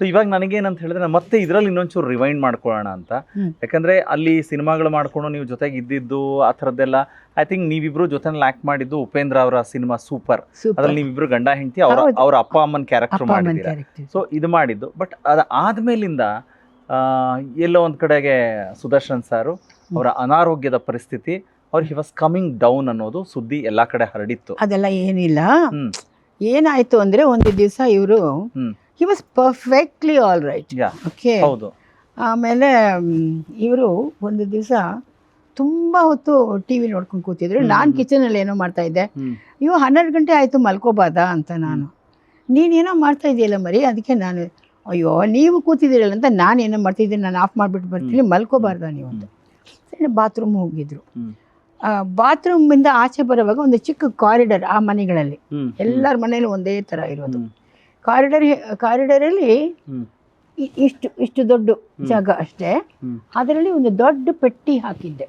So ಇವಾಗ ನನಗೇನಂತ ಹೇಳಿದ್ರೆ ಮತ್ತೆ ಇದರಲ್ಲಿ ಇನ್ನೊಂಚೂರು ರಿವೈಂಡ್ ಮಾಡ್ಕೊಳ್ಳೋಣ ಅಂತ. ಯಾಕಂದರೆ ಅಲ್ಲಿ ಸಿನಿಮಾಗಳು ಮಾಡ್ಕೊಂಡು ನೀವು ಜೊತೆಗೆ ಇದ್ದಿದ್ದು ಆ ಥರದ್ದೆಲ್ಲ ಐ ಥಿಂಕ್ ನೀವಿಬ್ರು ಜೊತೆನಲ್ಲಿ ಆಕ್ಟ್ ಮಾಡಿದ್ದು ಉಪೇಂದ್ರ ಅವರ ಸಿನಿಮಾ ಸೂಪರ್. ಅದ್ರಲ್ಲಿ ನೀವಿಬ್ರು ಗಂಡ ಹೆಂಡತಿ ಅವರ. ಅವ್ರ ಅಪ್ಪ ಅಮ್ಮನ ಕ್ಯಾರೆಕ್ಟರ್ ಮಾಡಿದ್ದೀರ? ಸೊ ಇದು ಮಾಡಿದ್ದು. ಬಟ್ ಅದು ಆದಮೇಲಿಂದ ಆ, ಎಲ್ಲೋ ಒಂದು ಕಡೆಗೆ ಸುದರ್ಶನ್ ಸಾರು ಅವರ ಅನಾರೋಗ್ಯದ ಪರಿಸ್ಥಿತಿ ಅವ್ರು ಹಿ ವಾಸ್ ಕಮಿಂಗ್ ಡೌನ್ ಅನ್ನೋದು ಸುದ್ದಿ ಎಲ್ಲ ಕಡೆ ಹರಡಿತ್ತು. ಅದೆಲ್ಲ ಏನಿಲ್ಲ. ಏನಾಯ್ತು ಅಂದ್ರೆ ಒಂದು ದಿವಸ ಇವರು. He was perfectly all right okay ಹೌದು. ಆಮೇಲೆ ಇವರು ಒಂದು ದಿವಸ ತುಂಬ ಹೊತ್ತು ಟಿ ವಿ ನೋಡ್ಕೊಂಡು ಕೂತಿದ್ರು. ನಾನು. ಕಿಚನಲ್ಲಿ ಏನೋ ಮಾಡ್ತಾ ಇದ್ದೆ. ಇವು ಹನ್ನೆರಡು ಗಂಟೆ ಆಯಿತು ಮಲ್ಕೋಬಾರ್ದಾ ಅಂತ ನಾನು. ನೀನೇನೋ ಮಾಡ್ತಾ ಇದೆಯಲ್ಲ ಮರಿ? ಅದಕ್ಕೆ ನಾನು ಅಯ್ಯೋ ನೀವು ಕೂತಿದ್ದೀರಲ್ಲ ಅಂತ ನಾನು ಏನೋ ಮಾಡ್ತಿದ್ದೀನಿ ನಾನು ಆಫ್ ಮಾಡಿಬಿಟ್ಟು ಬರ್ತೀನಿ. ಮಲ್ಕೋಬಾರ್ದ ನೀವು ಅಂತ ಬಾತ್ರೂಮ್ ಹೋಗಿದ್ರು. ಬಾತ್ರೂಮಿಂದ ಆಚೆ ಬರುವಾಗ ಒಂದು ಚಿಕ್ಕ ಕಾರಿಡಾರ್ ಆ ಮನೆಗಳಲ್ಲಿ. ಎಲ್ಲರ ಮನೇಲಿ ಒಂದೇ ಥರ ಇರೋದು. ಕಾರಿಡರ್ ಕಾರಿಡರಲ್ಲಿ. ಇಷ್ಟು ಇಷ್ಟು ದೊಡ್ಡ ಜಾಗ ಅಷ್ಟೇ. ಅದರಲ್ಲಿ ಒಂದು ದೊಡ್ಡ ಪೆಟ್ಟಿ ಹಾಕಿದ್ದೆ.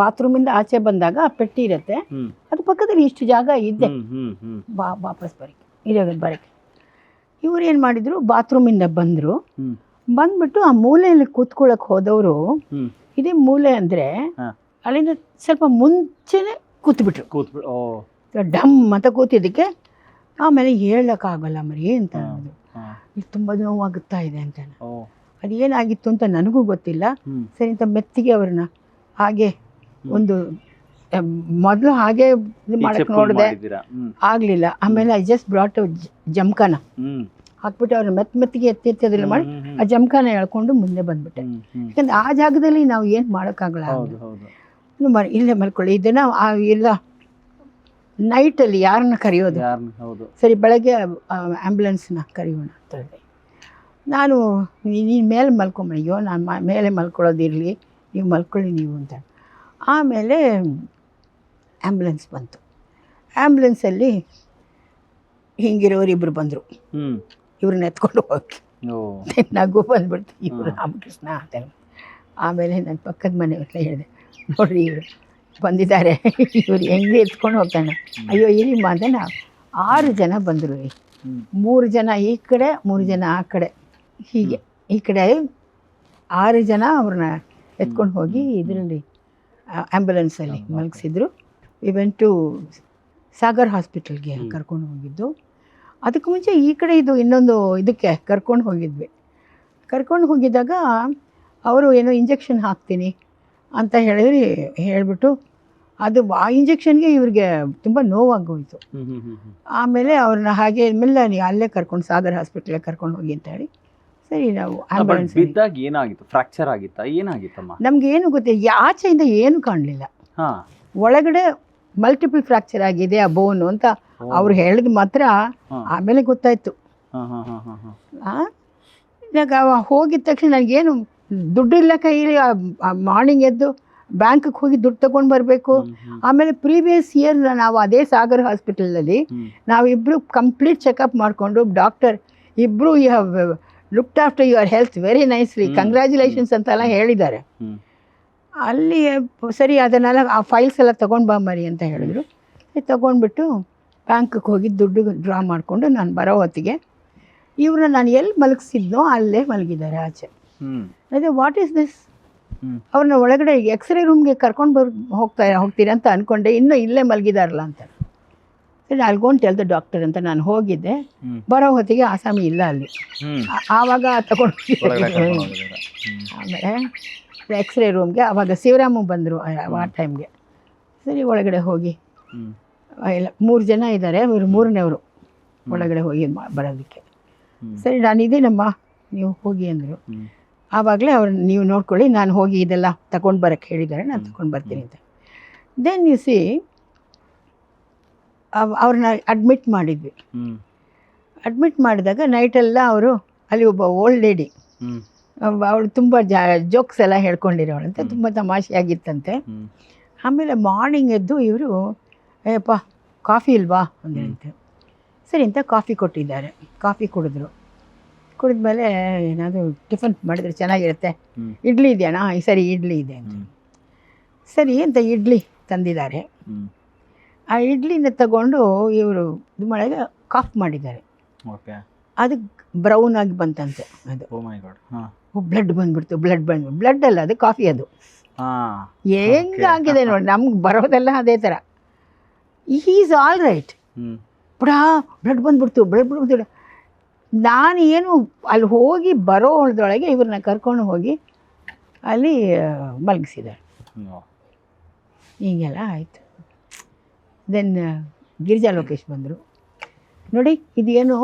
ಬಾತ್ರೂಮಿಂದ ಆಚೆ ಬಂದಾಗ ಆ ಪೆಟ್ಟಿ ಇರುತ್ತೆ. ಅದು ಅದ್ರ ಪಕ್ಕದಲ್ಲಿ ಇಷ್ಟು ಜಾಗ ಇದ್ದೆ ಬಾ ವಾಪಸ್ ಬರಕ್ಕೆ ಇರೋದು ಬರಕ್ಕೆ. ಇವ್ರು ಏನು ಮಾಡಿದ್ರು? ಬಾತ್ರೂಮಿಂದ ಬಂದರು. ಬಂದ್ಬಿಟ್ಟು ಆ ಮೂಲೆಯಲ್ಲಿ ಕೂತ್ಕೊಳ್ಳೋಕೆ ಹೋದವರು. ಇದೇ ಮೂಲೆ ಅಂದರೆ. ಅಲ್ಲಿಂದ ಸ್ವಲ್ಪ ಮುಂಚೆನೆ ಕೂತ್ಬಿಟ್ರು. ಕೂತ್ಬಿಟ್ಟು ಡಮ್ ಅಂತ ಕೂತಿದ್ದಕ್ಕೆ ಆಮೇಲೆ ಹೇಳೋಕ್ಕಾಗಲ್ಲ ಮರಿ ಅಂತ. ಅನ್ನೋದು. ಇದು ತುಂಬಾ ನೋವಾಗುತ್ತಾ ಇದೆ ಅಂತ ಅದು ಅದೇನಾಗಿತ್ತು ಅಂತ ನನಗೂ ಗೊತ್ತಿಲ್ಲ. ಸರಿ ಅಂತ ಮೆತ್ತಿಗೆ ಅವ್ರನ್ನ ಹಾಗೆ ಒಂದು ಮೊದಲು ಹಾಗೆ ಇದು ಮಾಡಕ್ಕೆ ನೋಡಿದೆ ಆಗಲಿಲ್ಲ. ಆಮೇಲೆ ಐ ಜಸ್ಟ್ ಬ್ರಾಟ್ ಜಮ್ಕನ ಹಾಕ್ಬಿಟ್ಟು ಅವ್ರನ್ನ ಮೆತ್ತ ಮೆತ್ತಿಗೆ ಎತ್ತಿ ಎತ್ತಿ ಅದನ್ನ ಮಾಡಿ ಆ ಜಮ್ಕನ ಎಳ್ಕೊಂಡು ಮುಂದೆ ಬಂದ್ಬಿಟ್ಟೆ. ಯಾಕಂದ್ರೆ ಆ ಜಾಗದಲ್ಲಿ ನಾವು ಏನು ಮಾಡೋಕ್ಕಾಗಲ್ಲ ಇಲ್ಲೇ ಮಲ್ಕೊಳ್ಳಿ. ಇದನ್ನ ಆ ಇಲ್ಲ ನೈಟಲ್ಲಿ ಯಾರನ್ನ ಕರೆಯೋದು? ಹೌದು. ಸರಿ ಬೆಳಗ್ಗೆ ಆ್ಯಂಬುಲೆನ್ಸ್ನ ಕರೆಯೋಣ. ಅಂತ ಹೇಳಿ ನಾನು ನೀನು ಮೇಲೆ ಮಲ್ಕೊಂಬಯ್ಯೋ ಅಯ್ಯೋ ನಾನು ಮೇಲೆ ಮಲ್ಕೊಳ್ಳೋದಿರಲಿ ನೀವು ಮಲ್ಕೊಳ್ಳಿ ನೀವು ಅಂತ ಆಮೇಲೆ ಆ್ಯಂಬುಲೆನ್ಸ್ ಬಂತು. ಆ್ಯಂಬುಲೆನ್ಸಲ್ಲಿ ಹಿಂಗಿರೋರು ಇಬ್ಬರು ಬಂದರು ಇವ್ರನ್ನ ಎತ್ಕೊಂಡು ಹೋಗಿ. ನಗು ಬಂದ್ಬಿಡ್ತು. ಇವರು. ರಾಮಕೃಷ್ಣ ಅಂತ ಹೇಳಿ. ಆಮೇಲೆ ನನ್ನ ಪಕ್ಕದ ಮನೆಯವ್ರನ್ನ ಹೇಳಿದೆ ನೋಡ್ರಿ ಇವರು. ಬಂದಿದ್ದಾರೆ. ಇವ್ರು ಹೆಂಗೆ ಎತ್ಕೊಂಡು ಹೋಗ್ತಾನೆ. ಅಯ್ಯೋ ಇಲ್ಲಿ ಅಂತ ಆರು ಜನ ಬಂದರು. ಮೂರು ಜನ ಈ ಕಡೆ ಮೂರು ಜನ ಆ ಕಡೆ. ಹೀಗೆ. ಈ ಕಡೆ ಆರು ಜನ ಅವ್ರನ್ನ ಎತ್ಕೊಂಡು ಹೋಗಿ ಇದರಲ್ಲಿ ಆ್ಯಂಬುಲೆನ್ಸಲ್ಲಿ ಮಲಗಿಸಿದ್ರು. ಇವೆನ್ ಟು ಸಾಗರ್ ಹಾಸ್ಪಿಟಲ್ಗೆ. ಕರ್ಕೊಂಡು ಹೋಗಿದ್ದು. ಅದಕ್ಕೆ ಮುಂಚೆ ಈ ಕಡೆ ಇದು ಇನ್ನೊಂದು ಇದಕ್ಕೆ ಕರ್ಕೊಂಡು ಹೋಗಿದ್ವಿ. ಕರ್ಕೊಂಡು ಹೋಗಿದ್ದಾಗ ಅವರು ಏನೋ ಇಂಜೆಕ್ಷನ್ ಹಾಕ್ತೀನಿ ಅಂತ ಹೇಳಿದ್ರಿ ಹೇಳಿಬಿಟ್ಟು ಅದು ಆ ಇಂಜೆಕ್ಷನ್ಗೆ ಇವ್ರಿಗೆ ತುಂಬ ನೋವಾಗೋಯ್ತು. ಆಮೇಲೆ ಅವ್ರನ್ನ ಹಾಗೆ ಮೆಲ್ಲ ನೀವು ಅಲ್ಲೇ ಕರ್ಕೊಂಡು ಸಾಗರ್ ಹಾಸ್ಪಿಟ್ಲಿಗೆ ಕರ್ಕೊಂಡು ಹೋಗಿ ಅಂತ ಹೇಳಿ. ಸರಿ ನಾವು ಆಂಬುಲೆನ್ಸ್ ಬಿದ್ದಾಗ ಏನಾಗಿತ್ತು? ಫ್ರಾಕ್ಚರ್ ಆಗಿತ್ತಾ? ಏನಾಗಿತ್ತಮ್ಮ? ನಮ್ಗೆ ಏನು ಗೊತ್ತಿಲ್ಲ ಆಚೆಯಿಂದ ಏನು ಕಾಣಲಿಲ್ಲ. ಒಳಗಡೆ ಮಲ್ಟಿಪಲ್ ಫ್ರಾಕ್ಚರ್ ಆಗಿದೆ ಆ ಬೋನ್ ಅಂತ. ಅವ್ರು ಹೇಳಿದ ಮಾತ್ರ ಆಮೇಲೆ ಗೊತ್ತಾಯ್ತು. ಹೋಗಿದ ತಕ್ಷಣ ನನಗೇನು ದುಡ್ಡು ಕೈಯಲ್ಲಿ ಮಾರ್ನಿಂಗ್ ಎದ್ದು ಬ್ಯಾಂಕ್ಗೆ ಹೋಗಿ ದುಡ್ಡು ತಗೊಂಡು ಬರಬೇಕು. ಆಮೇಲೆ ಪ್ರೀವಿಯಸ್ ಇಯರ್ ನಾವು ಅದೇ ಸಾಗರ್ ಹಾಸ್ಪಿಟಲಲ್ಲಿ ನಾವು ನಾವಿಬ್ಬರು ಕಂಪ್ಲೀಟ್ ಚೆಕಪ್ ಮಾಡಿಕೊಂಡು ಡಾಕ್ಟರ್ ಇಬ್ಬರು you have looked after your health very nicely. Congratulations ಅಂತೆಲ್ಲ ಹೇಳಿದ್ದಾರೆ. ಅಲ್ಲಿ ಸರಿ ಅದನ್ನೆಲ್ಲ ಆ ಫೈಲ್ಸ್ ಎಲ್ಲ ತೊಗೊಂಡು ಬಾ ಮರಿ ಅಂತ ಹೇಳಿದ್ರು. ತೊಗೊಂಡ್ಬಿಟ್ಟು ಬ್ಯಾಂಕ್ಗೆ ಹೋಗಿ ದುಡ್ಡು ಡ್ರಾ ಮಾಡಿಕೊಂಡು ನಾನು ಬರೋ ಹೊತ್ತಿಗೆ ಇವ್ರನ್ನ ನಾನು ಎಲ್ಲಿ ಮಲಗಿಸಿದ್ನೋ ಅಲ್ಲೇ ಮಲಗಿದ್ದಾರೆ ಆಚೆ. ಅದೇ ವಾಟ್ ಈಸ್ ದಿಸ್. ಅವ್ರನ್ನ ಒಳಗಡೆ ಎಕ್ಸ್ರೇ ರೂಮ್ಗೆ ಕರ್ಕೊಂಡು ಬರ್ ಹೋಗ್ತಾ ಹೋಗ್ತೀರಿ ಅಂತ ಅನ್ಕೊಂಡೆ. ಇನ್ನೂ ಇಲ್ಲೇ ಮಲಗಿದಾರಲ್ಲ ಅಂತ. ಸರಿ ಅಲ್ಗೊಂಡು ಟೆಲ್ ದ ಡಾಕ್ಟರ್ ಅಂತ ನಾನು ಹೋಗಿದ್ದೆ. ಬರೋ ಹೊತ್ತಿಗೆ ಆಸಾಮಿ ಇಲ್ಲ ಅಲ್ಲಿ. ಆವಾಗ ತಗೊಂಡು ಆಮೇಲೆ ಎಕ್ಸ್ರೇ ರೂಮ್ಗೆ ಆವಾಗ ಶಿವರಾಮು ಬಂದರು ಆ ಟೈಮ್ಗೆ ಸರಿ ಒಳಗಡೆ ಹೋಗಿ. ಇಲ್ಲ ಮೂರು ಜನ ಇದ್ದಾರೆ ಇವರು ಮೂರನೇವರು. ಒಳಗಡೆ ಹೋಗಿ ಬರೋದಕ್ಕೆ. ಸರಿ ನಾನು ಇದ್ದೀನಮ್ಮ ನೀವು ಹೋಗಿ ಅಂದರು. ಆವಾಗಲೇ ಅವ್ರು ನೀವು ನೋಡ್ಕೊಳ್ಳಿ ನಾನು ಹೋಗಿ ಇದೆಲ್ಲ ತಗೊಂಡು ಬರೋಕ್ಕೆ ಹೇಳಿದ್ದಾರೆ ನಾನು ತಗೊಂಡು ಬರ್ತೀನಿ ಅಂತ. ದೆನ್ ಯು ಸಿ ಅವ್ರನ್ನ ಅಡ್ಮಿಟ್ ಮಾಡಿದ್ವಿ. ಅಡ್ಮಿಟ್ ಮಾಡಿದಾಗ ನೈಟೆಲ್ಲ ಅವರು ಅಲ್ಲಿ ಒಬ್ಬ ಓಲ್ಡ್ ಲೇಡಿ. ಅವಳು ತುಂಬ ಜಾ ಜೋಕ್ಸ್ ಎಲ್ಲ ಹೇಳ್ಕೊಂಡಿರೋಳಂತೆ. ತುಂಬ ತಮಾಷೆಯಾಗಿತ್ತಂತೆ. ಆಮೇಲೆ ಮಾರ್ನಿಂಗ್ ಎದ್ದು ಇವರು ಏಪ್ಪ ಕಾಫಿ ಇಲ್ವಾ? ಅಂದ್ರಂತೆ. ಸರಿ ಅಂತ ಕಾಫಿ ಕೊಟ್ಟಿದ್ದಾರೆ. ಕಾಫಿ ಕುಡಿದ್ರು. ಕುಡಿದ್ಮೇಲೆ ಏನಾದರೂ ಟಿಫನ್ ಮಾಡಿದ್ರೆ ಚೆನ್ನಾಗಿರುತ್ತೆ. ಇಡ್ಲಿ ಇದೆಯಣ್ಣ ಈ ಸರಿ ಇಡ್ಲಿ ಇದೆ ಅಂತ. ಸರಿ ಅಂತ ಇಡ್ಲಿ ತಂದಿದ್ದಾರೆ. ಆ ಇಡ್ಲಿನ ತಗೊಂಡು ಇವರು ಇದು ಮಾಡಿದಾಗ ಕಾಫ್ ಮಾಡಿದ್ದಾರೆ. ಓಕೆ. ಅದು ಬ್ರೌನ್ ಆಗಿ ಬಂತಂತೆ ಅದು. ಬ್ಲಡ್ ಬಂದ್ಬಿಡ್ತು ಬ್ಲಡ್ ಬಂದು ಬ್ಲಡ್ ಅಲ್ಲ ಅದು ಕಾಫಿ ಅದು. ಹೆಂಗ ಹೆಂಗಾಗಿದೆ ನೋಡಿ ನಮ್ಗೆ ಬರೋದೆಲ್ಲ ಅದೇ ಥರ ಈಸ್ ಆಲ್ ರೈಟ್ ಬಡಾ ಬ್ಲಡ್ ಬಂದ್ಬಿಡ್ತು ಬ್ಲಡ್ ಬಂದ್ಬಿಡ್ತು. ನಾನು ಏನು ಅಲ್ಲಿ ಹೋಗಿ ಬರೋ ಹೊಳದೊಳಗೆ ಇವ್ರನ್ನ ಕರ್ಕೊಂಡು ಹೋಗಿ ಅಲ್ಲಿ ಮಲಗಿಸಿದ್ದಾರೆ ಹೀಗೆಲ್ಲ ಆಯಿತು. ದೆನ್ ಗಿರಿಜಾ ಲೋಕೇಶ್ ಬಂದರು. ನೋಡಿ ಇದೇನು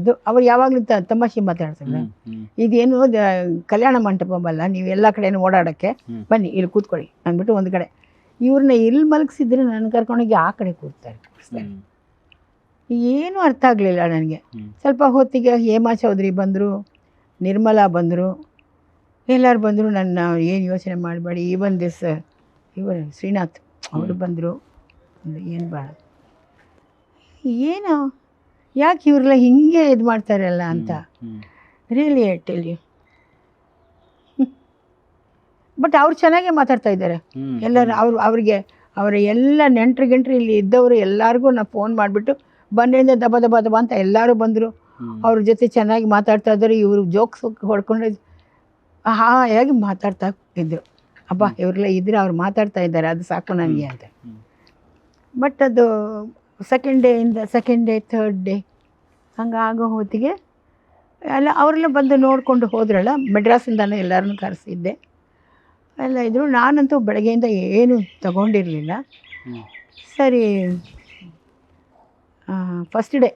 ಇದು ಅವ್ರು ಯಾವಾಗಲೂ ತ ತಮಾಷೆ ಮಾತಾಡ್ತಾರೆ. ಇದೇನು ಕಲ್ಯಾಣ ಮಂಟಪ ಅಲ್ಲ ನೀವು ಎಲ್ಲ ಕಡೆನೂ ಓಡಾಡೋಕ್ಕೆ ಬನ್ನಿ ಇಲ್ಲಿ ಕೂತ್ಕೊಳ್ಳಿ ಅಂದ್ಬಿಟ್ಟು ಒಂದು ಕಡೆ. ಇವ್ರನ್ನ ಇಲ್ಲಿ ಮಲಗಿಸಿದ್ರೆ ನನ್ನ ಕರ್ಕೊಂಡೋಗಿ ಆ ಕಡೆ ಕೂರ್ತಾರೆ. ಕೂರಿಸ್ತಾರೆ ಏನೂ ಅರ್ಥ ಆಗಲಿಲ್ಲ ನನಗೆ. ಸ್ವಲ್ಪ ಹೊತ್ತಿಗೆ ಹೇಮಾ ಚೌಧರಿ ಬಂದರು ನಿರ್ಮಲಾ ಬಂದರು ಎಲ್ಲರೂ ಬಂದರು ನನ್ನ ಏನು ಯೋಚನೆ ಮಾಡಬೇಡಿ ಈವನ್ ದಿಸ್ ಇವರು ಶ್ರೀನಾಥ್ ಅವರು ಬಂದರು. ಏನು ಬೇಡ ಏನು ಯಾಕೆ ಇವರೆಲ್ಲ ಹಿಂಗೆ ಇದು ಮಾಡ್ತಾರಲ್ಲ ಅಂತ. ರಿಯಲಿ ಟೆಲ್ ಯು ಬಟ್ ಅವ್ರು ಚೆನ್ನಾಗೇ ಮಾತಾಡ್ತಾ ಇದ್ದಾರೆ. ಎಲ್ಲರೂ ಅವ್ರು ಅವ್ರಿಗೆ ಅವರ ಎಲ್ಲ ನೆಂಟ್ರು ಗಿಂಟ್ರು ಇಲ್ಲಿ ಇದ್ದವರು ಎಲ್ಲರಿಗೂ ನಾನು ಫೋನ್ ಮಾಡಿಬಿಟ್ಟು ಬಂದ್ರಿಂದ ದಬ ದಬ ದಬ ಅಂತ ಎಲ್ಲರೂ ಬಂದರು. ಅವ್ರ ಜೊತೆ ಚೆನ್ನಾಗಿ ಮಾತಾಡ್ತಾ ಇದ್ದರು ಇವರು ಜೋಕ್ಸ್ ಹೊಡ್ಕೊಂಡು ಹೇಗೆ ಮಾತಾಡ್ತಾ ಇದ್ದರು ಅಬ್ಬ ಇವರೆಲ್ಲ ಇದ್ರೆ ಅವ್ರು ಮಾತಾಡ್ತಾ ಇದ್ದಾರೆ ಅದು ಸಾಕು ನನಗೆ ಅಂತ. ಬಟ್ ಅದು ಸೆಕೆಂಡ್ ಡೇ ಇಂದ ಸೆಕೆಂಡ್ ಡೇ ಥರ್ಡ್ ಡೇ ಹಂಗಾಗೋ ಹೊತ್ತಿಗೆ ಎಲ್ಲ ಅವರೆಲ್ಲ ಬಂದು ನೋಡಿಕೊಂಡು ಹೋದ್ರಲ್ಲ ಮೆಡ್ರಾಸಿಂದನೇ ಎಲ್ಲರನ್ನು ಕರೆಸಿದ್ದೆ. ಎಲ್ಲ ಇದ್ರು. ನಾನಂತೂ ಬೆಳಗ್ಗೆಯಿಂದ ಏನು ತಗೊಂಡಿರಲಿಲ್ಲ. ಸರಿ ಫಸ್ಟ್ ಡೇ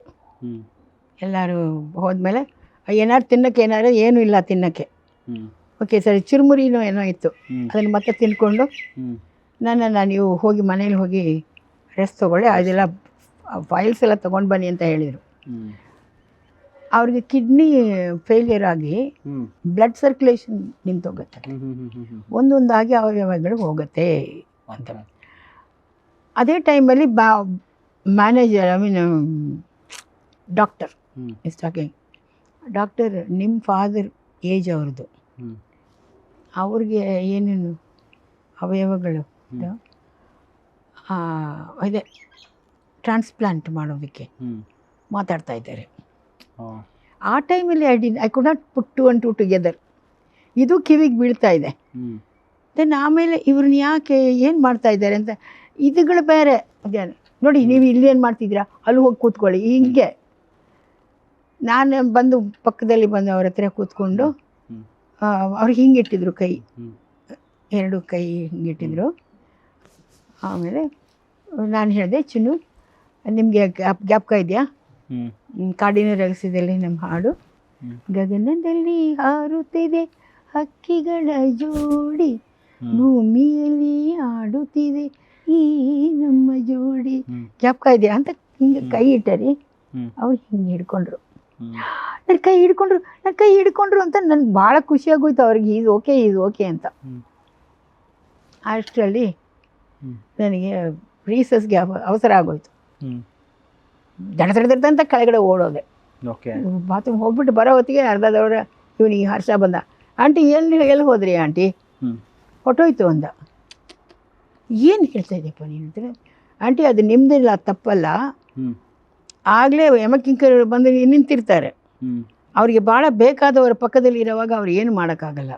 ಎಲ್ಲರೂ ಹೋದ್ಮೇಲೆ ಏನಾದ್ರು ತಿನ್ನಕ್ಕೆ ಏನಾದ್ರು ಏನೂ ಇಲ್ಲ ತಿನ್ನೋಕ್ಕೆ. ಓಕೆ ಸರಿ ಚುರುಮುರಿನೋ ಏನೋ ಇತ್ತು. ಅದನ್ನು ಮತ್ತೆ ತಿನ್ಕೊಂಡು ನನ್ನ ನಾನು ನೀವು ಹೋಗಿ ಮನೇಲಿ ಹೋಗಿ ರೆಸ್ಟ್ ತೊಗೊಳ್ಳಿ. ಅದೆಲ್ಲ ಫೈಲ್ಸ್ ಎಲ್ಲ ತೊಗೊಂಡು ಬನ್ನಿ ಅಂತ ಹೇಳಿದರು. ಅವ್ರಿಗೆ ಕಿಡ್ನಿ ಫೇಲಿಯರ್ ಆಗಿ ಬ್ಲಡ್ ಸರ್ಕ್ಯುಲೇಷನ್ ನಿಂತೋಗುತ್ತೆ. ಒಂದೊಂದಾಗಿ ಅವಯವಗಳು ಹೋಗುತ್ತೆ. ಅಂತ ಅದೇ ಟೈಮಲ್ಲಿ ಬಾ manager I mean doctor is talking doctor ನಿಮ್ಮ ಫಾದರ್ ಏಜ್ ಅವ್ರದ್ದು. ಅವ್ರಿಗೆ ಏನೇನು ಅವಯವಗಳು? ಇದು, ಟ್ರಾನ್ಸ್ಪ್ಲಾಂಟ್ ಮಾಡೋದಕ್ಕೆ ಮಾತಾಡ್ತಾ ಇದ್ದಾರೆ. ಆ ಟೈಮಲ್ಲಿ I didn't I could not put two and two together ಇದು ಕಿವಿಗೆ ಬೀಳ್ತಾ ಇದೆ. ದೆನ್ ಆಮೇಲೆ ಇವ್ರನ್ನ ಯಾಕೆ ಏನು ಮಾಡ್ತಾ ಇದ್ದಾರೆ ಅಂತ ಇದುಗಳು ಬೇರೆ. ಅದೇ ನೋಡಿ ನೀವು ಇಲ್ಲಿ ಏನು ಮಾಡ್ತಿದ್ದೀರಾ? ಅಲ್ಲಿ ಹೋಗಿ ಕೂತ್ಕೊಳ್ಳಿ. ಹಿಂಗೆ. ನಾನು ಬಂದು ಪಕ್ಕದಲ್ಲಿ ಬಂದು ಅವ್ರ ಹತ್ರ ಕೂತ್ಕೊಂಡು ಅವ್ರು ಅವ್ರಿಗೆ ಹಿಂಗೆ ಇಟ್ಟಿದ್ರು ಕೈ. ಎರಡು ಕೈ ಹಿಂಗಿಟ್ಟಿದ್ರು. ಆಮೇಲೆ ನಾನು ಹೇಳಿದೆ ಚುನು ನಿಮಗೆ ಗ್ಯಾಪ್ ಜ್ಞಾಪಕ ಇದೆಯಾ? ಕಾಡಿನ ರಹಸ್ಯದಲ್ಲಿ ನಮ್ಮ ಹಾಡು. ಗಗನದಲ್ಲಿ ಹಾರುತ್ತಿದೆ ಹಕ್ಕಿಗಳ ಜೋಡಿ. ಭೂಮಿಯಲ್ಲಿ ಆಡುತ್ತಿದೆ ಈ ನಮ್ಮ ಜೋಡಿ ಹ್ಞೂ ಜ್ಞಾಪಕ ಇದೆಯಾ ಅಂತ ಹಿಂಗೆ ಕೈ ಇಟ್ಟರಿ ಅವ್ರು ಹಿಂಗೆ ಹಿಡ್ಕೊಂಡ್ರು. ನನ್ನ ಕೈ ಹಿಡ್ಕೊಂಡ್ರು ನನ್ನ ಕೈ ಹಿಡ್ಕೊಂಡ್ರು ಅಂತ ನನಗೆ ಭಾಳ ಖುಷಿಯಾಗೋಯ್ತು ಅವ್ರಿಗೆ ಇದು ಓಕೆ ಇದು ಓಕೆ ಅಂತ. ಅಷ್ಟರಲ್ಲಿ. ನನಗೆ ರೀಸಸ್ಗೆ ಅವಸರ ಆಗೋಯ್ತು. ದಡ ದಡ ದಡ ಅಂತ ಕೆಳಗಡೆ ಓಡೋದೆ. ಓಕೆ. ಬಾತ್ರೂಮ್ ಹೋಗ್ಬಿಟ್ಟು ಬರೋ ಹೊತ್ತಿಗೆ ಅರ್ಧದವ್ರ ಇವನಿಗೆ ಹರ್ಷ ಬಂದ. ಆಂಟಿ ಎಲ್ಲಿ ಎಲ್ಲಿ ಹೋದ್ರಿ ಆಂಟಿ? ಹೊಟ್ಟೋಯ್ತು ಅಂದ. ಏನು ಹೇಳ್ತಾ ಇದೆಯಪ್ಪ ನೀನು ಅಂದರೆ ಆಂಟಿ ಅದು ನಿಮ್ಮದಿಲ್ಲ ತಪ್ಪಲ್ಲ. ಆಗಲೇ ಯಮಕಿಂಕರು ಬಂದು ನಿಂತಿರ್ತಾರೆ. ಅವರಿಗೆ ಭಾಳ ಬೇಕಾದವರ ಪಕ್ಕದಲ್ಲಿ ಇರೋವಾಗ ಅವ್ರು ಏನು ಮಾಡೋಕ್ಕಾಗಲ್ಲ.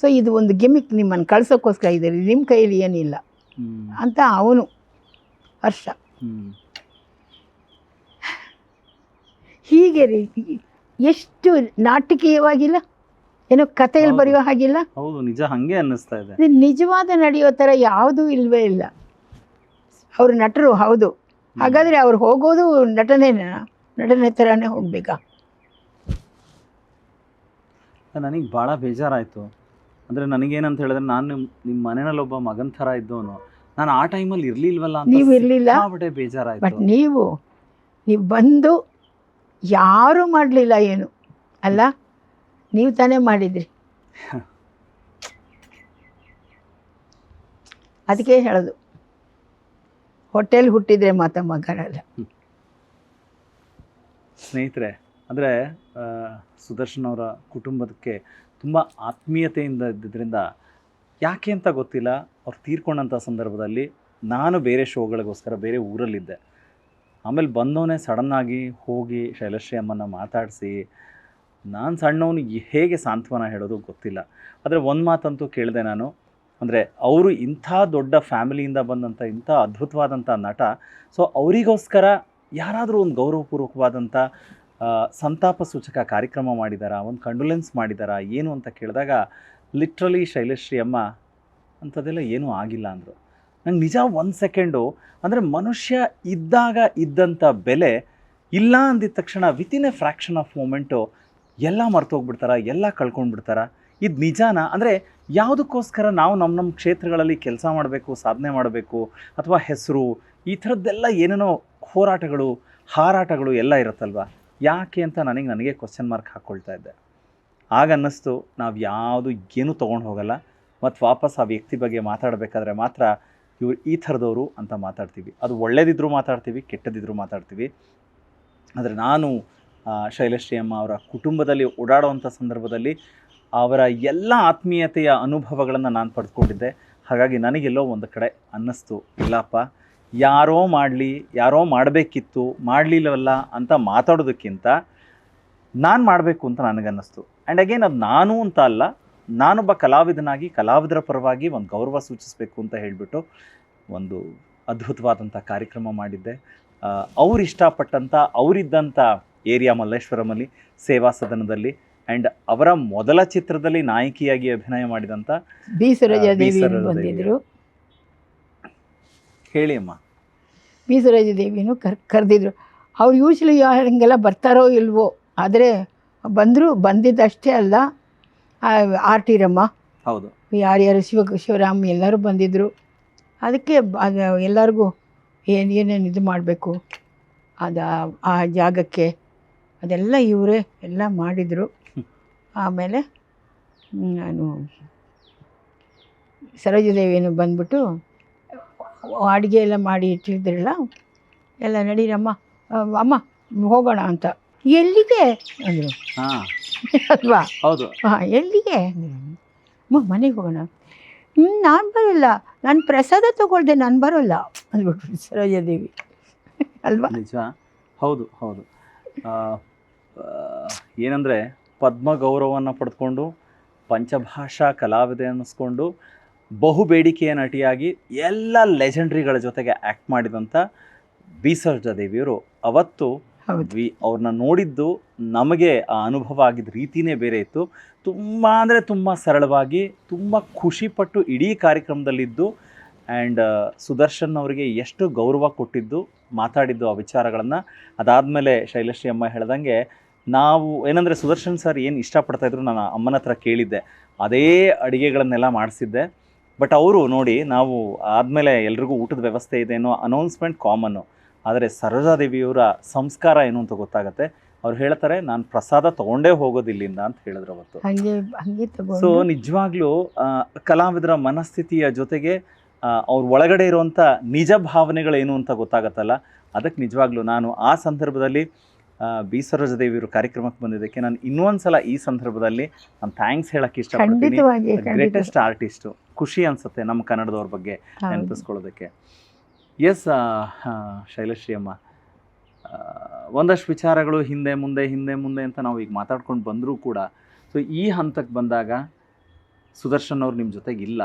ಸೊ ಇದು ಒಂದು ಗಿಮಿಕ್ ನಿಮ್ಮನ್ನು ಕಳ್ಸೋಕ್ಕೋಸ್ಕರ ಇದೆ. ನಿಮ್ಮ ಕೈಯಲ್ಲಿ ಏನಿಲ್ಲ. ಅಂತ ಅವನು ಹರ್ಷ. ಹೀಗೆ ರೀ ಎಷ್ಟು ನಾಟಕೀಯವಾಗಿಲ್ಲ? ಏನೋ ಕಥೆಯಲ್ಲಿ. ಬರೆಯೋ ಹಾಗಿಲ್ಲ? ಹೌದು ನಿಜ ಹಂಗೆ ಅನ್ನಿಸ್ತಾ ಇದೆ. ಇದು ನಿಜವಾದ ನಡೆಯೋ ಥರ ಯಾವುದೂ ಇಲ್ವೇ ಇಲ್ಲ. ಅವರು ನಟರು ಹೌದು. ಹಾಗಾದರೆ ಅವ್ರು ಹೋಗೋದು ನಟನೆ ನಟನೆ ಥರನೇ ಹೋಗಬೇಕಾ? ನನಗೆ ಭಾಳ ಬೇಜಾರಾಯಿತು. ಅಂದರೆ ನನಗೇನಂತ ಹೇಳಿದ್ರೆ ನಾನು ನಿಮ್ಮ ನಿಮ್ಮ ಮನೆಯಲ್ಲಿ ಒಬ್ಬ ಮಗನ ಥರ ಇದ್ದವನು. ನಾನು ಆ ಟೈಮಲ್ಲಿ ಇರಲಿಲ್ವಲ್ಲ ನೀವು ಇರ್ಲಿಲ್ಲ? ಬೇಜಾರಾಯಿತು. ಬಟ್ ನೀವು ನೀವು ಬಂದು ಯಾರೂ ಮಾಡಲಿಲ್ಲ ಏನು ಅಲ್ಲ? ನೀವು ತಾನೇ ಮಾಡಿದ್ರಿ. ಅದಕ್ಕೆ ಹೇಳೋದು. ಹೋಟೆಲ್ ಹುಟ್ಟಿದ್ರೆ ಮಾತ ಮಗರಲ್ಲ ಸ್ನೇಹಿತರೆ, ಅಂದರೆ ಸುದರ್ಶನ್ ಅವರ ಕುಟುಂಬಕ್ಕೆ ತುಂಬ ಆತ್ಮೀಯತೆಯಿಂದ ಇದ್ದಿದ್ದರಿಂದ ಯಾಕೆ ಅಂತ ಗೊತ್ತಿಲ್ಲ. ಅವ್ರು ತೀರ್ಕೊಂಡಂಥ ಸಂದರ್ಭದಲ್ಲಿ ನಾನು ಬೇರೆ ಶೋಗಳಿಗೋಸ್ಕರ ಬೇರೆ ಊರಲ್ಲಿದ್ದೆ. ಆಮೇಲೆ ಬಂದವನೇ ಸಡನ್ನಾಗಿ ಹೋಗಿ ಶೈಲಶ್ರೀ ಅಮ್ಮನ ಮಾತಾಡಿಸಿ ನಾನು ಸಣ್ಣವನು ಹೇಗೆ ಸಾಂತ್ವನ ಹೇಳೋದು ಗೊತ್ತಿಲ್ಲ. ಆದರೆ ಒಂದು ಮಾತಂತೂ ಕೇಳಿದೆ ನಾನು. ಅಂದರೆ ಅವರು ಇಂಥ ದೊಡ್ಡ ಫ್ಯಾಮಿಲಿಯಿಂದ ಬಂದಂಥ ಇಂಥ ಅದ್ಭುತವಾದಂಥ ನಟ. ಸೊ ಅವರಿಗೋಸ್ಕರ ಯಾರಾದರೂ ಒಂದು ಗೌರವಪೂರ್ವಕವಾದಂಥ ಸಂತಾಪ ಸೂಚಕ ಕಾರ್ಯಕ್ರಮ ಮಾಡಿದಾರಾ? ಒಂದು ಕಂಡುಲೆನ್ಸ್ ಮಾಡಿದಾರಾ? ಏನು ಅಂತ ಕೇಳಿದಾಗ ಲಿಟ್ರಲಿ ಶೈಲಶ್ರೀ ಅಮ್ಮ, ಅಂಥದ್ದೆಲ್ಲ ಏನೂ ಆಗಿಲ್ಲ ಅಂದರು. ನಂಗೆ ನಿಜ ಒಂದು ಸೆಕೆಂಡು, ಅಂದರೆ ಮನುಷ್ಯ ಇದ್ದಾಗ ಇದ್ದಂಥ ಬೆಲೆ ಇಲ್ಲ ಅಂದಿದ ತಕ್ಷಣ within a fraction of moment ಎಲ್ಲ ಮರ್ತೋಗ್ಬಿಡ್ತಾರ, ಎಲ್ಲ ಕಳ್ಕೊಂಡ್ಬಿಡ್ತಾರ? ಇದು ನಿಜಾನ? ಅಂದರೆ ಯಾವುದಕ್ಕೋಸ್ಕರ ನಾವು ನಮ್ಮ ನಮ್ಮ ಕ್ಷೇತ್ರಗಳಲ್ಲಿ ಕೆಲಸ ಮಾಡಬೇಕು, ಸಾಧನೆ ಮಾಡಬೇಕು, ಅಥವಾ ಹೆಸರು, ಈ ಥರದ್ದೆಲ್ಲ ಏನೇನೋ ಹೋರಾಟಗಳು, ಹಾರಾಟಗಳು ಎಲ್ಲ ಇರುತ್ತಲ್ವ? ಯಾಕೆ ಅಂತ ನನಗೆ ನನಗೆ ಕ್ವಶನ್ ಮಾರ್ಕ್ ಹಾಕ್ಕೊಳ್ತಾ ಇದ್ದೆ. ಆಗ ಅನ್ನಿಸ್ತು, ನಾವು ಯಾವುದು ಏನೂ ತೊಗೊಂಡು ಹೋಗಲ್ಲ. ಮತ್ತು ವಾಪಸ್ ಆ ವ್ಯಕ್ತಿ ಬಗ್ಗೆ ಮಾತಾಡಬೇಕಾದ್ರೆ ಮಾತ್ರ ಇವ್ರು ಈ ಥರದವರು ಅಂತ ಮಾತಾಡ್ತೀವಿ. ಅದು ಒಳ್ಳೇದಿದ್ದರೂ ಮಾತಾಡ್ತೀವಿ ಕೆಟ್ಟದಿದ್ದರೂ ಮಾತಾಡ್ತೀವಿ. ಆದರೆ ನಾನು ಶೈಲಶ್ರೀ ಅಮ್ಮ ಅವರ ಕುಟುಂಬದಲ್ಲಿ ಓಡಾಡುವಂಥ ಸಂದರ್ಭದಲ್ಲಿ ಅವರ ಎಲ್ಲ ಆತ್ಮೀಯತೆಯ ಅನುಭವಗಳನ್ನು ನಾನು ಪಡೆದುಕೊಂಡಿದ್ದೆ ಹಾಗಾಗಿ ನನಗೆಲ್ಲೋ ಒಂದು ಕಡೆ ಅನ್ನಿಸ್ತು, ಇಲ್ಲಪ್ಪ, ಯಾರೋ ಮಾಡಲಿ, ಯಾರೋ ಮಾಡಬೇಕಿತ್ತು, ಮಾಡಲಿಲ್ಲವಲ್ಲ ಅಂತ ಮಾತಾಡೋದಕ್ಕಿಂತ ನಾನು ಮಾಡಬೇಕು ಅಂತ ನನಗನ್ನಿಸ್ತು. ಆ್ಯಂಡ್ ಅಗೇನ್ ಅದು ನಾನು ಅಂತ ಅಲ್ಲ, ನಾನೊಬ್ಬ ಕಲಾವಿದನಾಗಿ, ಕಲಾವಿದರ ಪರವಾಗಿ ಒಂದು ಗೌರವ ಸೂಚಿಸಬೇಕು ಅಂತ ಹೇಳಿಬಿಟ್ಟು ಒಂದು ಅದ್ಭುತವಾದಂಥ ಕಾರ್ಯಕ್ರಮ ಮಾಡಿದ್ದೆ. ಅವ್ರು ಇಷ್ಟಪಟ್ಟಂಥ ಅವರಿದ್ದಂಥ ಏರಿಯಾ ಮಲ್ಲೇಶ್ವರಮಲ್ಲಿ ಸೇವಾ ಸದನದಲ್ಲಿ ಅಂಡ್ ಅವರ ಮೊದಲ ಚಿತ್ರದಲ್ಲಿ ನಾಯಕಿಯಾಗಿ ಅಭಿನಯ ಮಾಡಿದಂಥ ಬಿ ಬಂದಿದ್ರು. ಹೇಳಿ ಅಮ್ಮ. ಬಿ ಕರ್ ಕರೆದಿದ್ರು. ಅವ್ರು ಯೂಶ್ವಲಿ ಹಂಗೆಲ್ಲ ಬರ್ತಾರೋ ಇಲ್ವೋ ಆದರೆ ಬಂದ್ರು ಬಂದಿದ್ದಷ್ಟೇ ಅಲ್ಲ ಆರ್ ಟಿ ರಮ್ಮ. ಹೌದು. ಯಾರ್ಯಾರು ಶಿವ ಶಿವರಾಮ್ ಎಲ್ಲರೂ ಬಂದಿದ್ದರು ಅದಕ್ಕೆ ಅದು ಎಲ್ಲರಿಗೂ ಏನು ಏನೇನು ಇದು ಮಾಡಬೇಕು ಅದು ಆ ಜಾಗಕ್ಕೆ ಅದೆಲ್ಲ ಇವರೇ ಎಲ್ಲ ಮಾಡಿದರು. ಆಮೇಲೆ ನಾನು ಸರೋಜದೇವಿಯನ್ನು ಬಂದ್ಬಿಟ್ಟು ಅಡುಗೆ ಎಲ್ಲ ಮಾಡಿ ಇಟ್ಟಿದ್ರಲ್ಲ ಎಲ್ಲ ನಡೀರಮ್ಮ ಅಮ್ಮ ಹೋಗೋಣ ಅಂತ. ಎಲ್ಲಿಗೆ? ಅಂದರು. ಹಾಂ. ಅಲ್ವಾ? ಹೌದು. ಹಾಂ ಎಲ್ಲಿಗೆ? ಅಮ್ಮ ಮನೆಗೆ ಹೋಗೋಣ. ಹ್ಞೂ ನಾನು ಬರೋಲ್ಲ. ನಾನು ಪ್ರಸಾದ ತಗೊಳ್ದೆ ನಾನು ಬರೋಲ್ಲ. ಅಂದ್ಬಿಟ್ಟು ಸರೋಜಾದೇವಿ ಅಲ್ವಾ? ನಿಜ. ಹೌದು ಹೌದು. ಏನಂದರೆ ಪದ್ಮ ಗೌರವವನ್ನು ಪಡೆದುಕೊಂಡು ಪಂಚಭಾಷಾ ಕಲಾವಿದೆ ಅನ್ನಿಸ್ಕೊಂಡು ಬಹು ಬೇಡಿಕೆಯ ನಟಿಯಾಗಿ ಎಲ್ಲ ಲೆಜೆಂಡ್ರಿಗಳ ಜೊತೆಗೆ ಆ್ಯಕ್ಟ್ ಮಾಡಿದಂಥ ಬಿ ದೇವಿಯವರು. ಅವತ್ತು ವಿ ಅವ್ರನ್ನ ನೋಡಿದ್ದು ನಮಗೆ ಆ ಅನುಭವ ಆಗಿದ್ದ ರೀತಿಯೇ ಬೇರೆ ಇತ್ತು. ತುಂಬ ಅಂದರೆ ತುಂಬ ಸರಳವಾಗಿ ತುಂಬ ಖುಷಿಪಟ್ಟು ಇಡೀ ಕಾರ್ಯಕ್ರಮದಲ್ಲಿದ್ದು ಆ್ಯಂಡ್ ಸುದರ್ಶನ್ ಅವರಿಗೆ ಎಷ್ಟು ಗೌರವ ಕೊಟ್ಟಿದ್ದು ಮಾತಾಡಿದ್ದು ಆ ವಿಚಾರಗಳನ್ನು. ಅದಾದಮೇಲೆ ಶೈಲಶ್ರೀ ಅಮ್ಮ ಹೇಳ್ದಂಗೆ ನಾವು ಏನಂದರೆ ಸುದರ್ಶನ್ ಸರ್ ಏನು ಇಷ್ಟಪಡ್ತಾ ಇದ್ರು ನಾನು ಅಮ್ಮನ ಹತ್ರ ಕೇಳಿದ್ದೆ. ಅದೇ ಅಡುಗೆಗಳನ್ನೆಲ್ಲ ಮಾಡಿಸಿದ್ದೆ. ಬಟ್ ಅವರು ನೋಡಿ ನಾವು ಆದಮೇಲೆ ಎಲ್ರಿಗೂ ಊಟದ ವ್ಯವಸ್ಥೆ ಇದೆ ಅನ್ನೋ ಅನೌನ್ಸ್ಮೆಂಟ್ ಕಾಮನ್ನು ಆದರೆ ಸರೋಜಾದೇವಿಯವರ ಸಂಸ್ಕಾರ ಏನು ಅಂತ ಗೊತ್ತಾಗುತ್ತೆ. ಅವ್ರು ಹೇಳ್ತಾರೆ ನಾನು ಪ್ರಸಾದ ತಗೊಂಡೇ ಹೋಗೋದು ಇಲ್ಲಿಂದ ಅಂತ ಹೇಳಿದ್ರು ಅವತ್ತು. ಸೊ ನಿಜವಾಗ್ಲೂ ಕಲಾವಿದರ ಮನಸ್ಥಿತಿಯ ಜೊತೆಗೆ ಅವ್ರ ಒಳಗಡೆ ಇರುವಂಥ ನಿಜ ಭಾವನೆಗಳೇನು ಅಂತ ಗೊತ್ತಾಗತ್ತಲ್ಲ? ಅದಕ್ಕೆ ನಿಜವಾಗ್ಲೂ ನಾನು ಆ ಸಂದರ್ಭದಲ್ಲಿ ಆ, ಸರೋಜದೇವಿ ಇವರು ಕಾರ್ಯಕ್ರಮಕ್ಕೆ ಬಂದಿದ್ದಕ್ಕೆ ನಾನು ಇನ್ನೊಂದು ಸಲ ಈ ಸಂದರ್ಭದಲ್ಲಿ ನಾನು ಥ್ಯಾಂಕ್ಸ್ ಹೇಳಕ್ಕೆ ಇಷ್ಟಪಡ್ತೀನಿ. ಗ್ರೇಟೆಸ್ಟ್ ಆರ್ಟಿಸ್ಟ್ ಖುಷಿ ಅನ್ಸುತ್ತೆ ನಮ್ಮ ಕನ್ನಡದವ್ರ ಬಗ್ಗೆ. ನೆನಪಿಸ್ಕೊಳ್ಳೋದಕ್ಕೆ. ಎಸ್ ಶೈಲಶ್ರೀ ಅಮ್ಮ. ಒಂದಷ್ಟು ವಿಚಾರಗಳು ಹಿಂದೆ ಮುಂದೆ ಹಿಂದೆ ಮುಂದೆ ಅಂತ ನಾವು ಈಗ ಮಾತಾಡ್ಕೊಂಡು ಬಂದರೂ ಕೂಡ ಸೊ ಈ ಹಂತಕ್ಕೆ ಬಂದಾಗ ಸುದರ್ಶನ್ ಅವ್ರು ನಿಮ್ಮ ಜೊತೆಗೆ ಇಲ್ಲ.